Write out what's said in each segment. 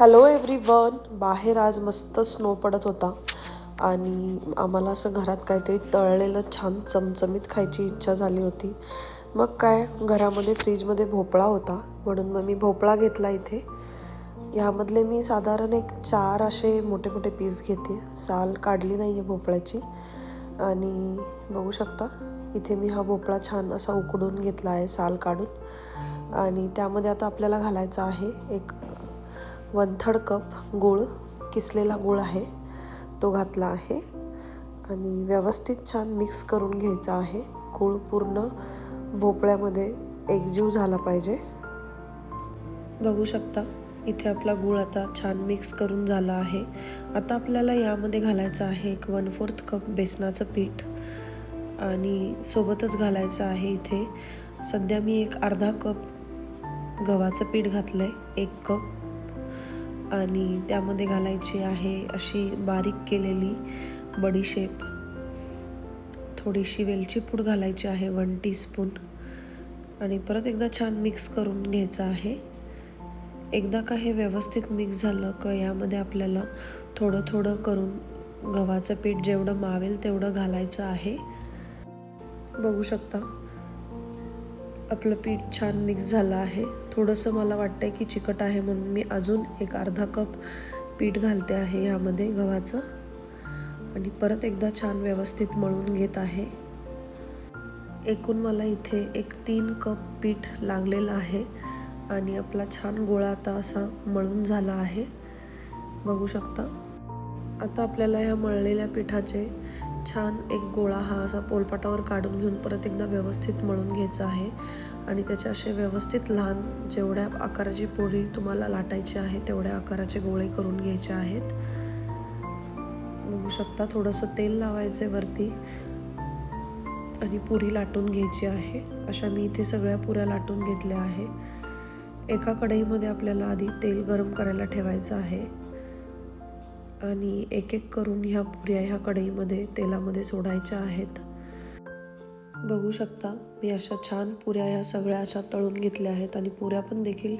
Hello every one बाहेर आज मस्त स्नो पडत होता. आणि आम्हाला असं घरात काहीतरी तळलेलं छान चमचमीत खायची इच्छा झाली होती. मग काय घरामध्ये फ्रीजमध्ये भोपळा होता. म्हणून मग मी भोपळा घेतला इथे. ह्यामधले मी साधारण एक चार असे मोठे मोठे पीस घेते. साल काढली नाही आहे भोपळ्याची. आणि बघू शकता इथे मी हा भोपळा छान असा उकडून घेतला आहे साल काढून. आणि त्यामध्ये आता आपल्याला घालायचा आहे एक वन थर्ड कप गूळ किसलेला गूळ आहे तो घातला आहे. आणि व्यवस्थित छान मिक्स करून घ्यायचा आहे. गूळ पूर्ण भोपळ्यामध्ये एकजीव झाला पाहिजे. बघू शकता इथे आपला गूळ आता छान मिक्स करून झाला आहे. आता आपल्याला यामध्ये घालायचं आहे एक वन फोर्थ कप बेसनाचं पीठ. आणि सोबतच घालायचं आहे इथे. सध्या मी एक अर्धा कप गव्हाचं पीठ घातलं आहे एक कप. आणि त्यामध्ये घालायची आहे अशी बारीक केलेली बडीशेप थोडीशी वेलची पूड घालायची आहे वन टीस्पून. आणि परत एकदा छान मिक्स करून घ्यायचं आहे. एकदा का हे व्यवस्थित मिक्स झालं का यामध्ये आपल्याला थोडं थोडं करून गव्हाचं पीठ जेवढं मावेल तेवढं घालायचं आहे. बघू शकता. आपलं पीठ छान मिक्स झालं आहे. थोडंसं मला वाटतं आहे की चिकट आहे म्हणून मी अजून एक अर्धा कप पीठ घालते आहे यामध्ये गव्हाचं. आणि परत एकदा छान व्यवस्थित मळून घेत आहे. एकूण मला इथे एक तीन कप पीठ लागलेलं आहे. आणि आपला छान गोळा आता असा मळून झाला आहे. बघू शकता. आता आपल्याला ह्या मळलेल्या पिठाचे छान एक गोळा हा असा पोलपाटावर काढून घेऊन परत एकदा व्यवस्थित मळून घ्यायचा आहे. आणि त्याचे असे व्यवस्थित लहान जेवढ्या आकाराची पोळी तुम्हाला लाटायची आहे तेवढ्या आकाराचे गोळे करून घ्यायचे आहेत. बघू शकता थोडंसं तेल लावायचे वरती आणि पुरी लाटून घ्यायची आहे. अशा मी इथे सगळ्या पुऱ्या लाटून घेतल्या आहे. एका कढईमध्ये आपल्याला आधी तेल गरम करायला ठेवायचं आहे. आणि एक एक करून ह्या पुऱ्या ह्या कढईमध्ये तेलामध्ये सोडायच्या आहेत. बघू शकता मी अशा छान पुऱ्या ह्या सगळ्या अशा तळून घेतल्या आहेत आणि पुऱ्या पण देखील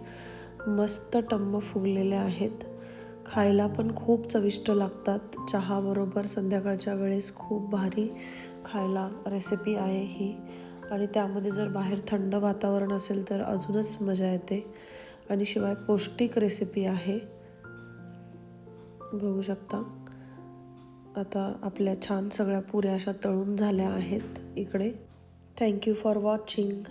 मस्त टम्म फुगलेल्या आहेत. खायला पण खूप चविष्ट लागतात. चहाबरोबर संध्याकाळच्या वेळेस खूप भारी खायला रेसिपी आहे ही. आणि त्यामध्ये जर बाहेर थंड वातावरण असेल तर अजूनच मजा येते. आणि शिवाय पौष्टिक रेसिपी आहे. बघू शकता. आता आपल्या छान सगळ्या पुऱ्या अशा तळून झाल्या आहेत इकडे. Thank you for watching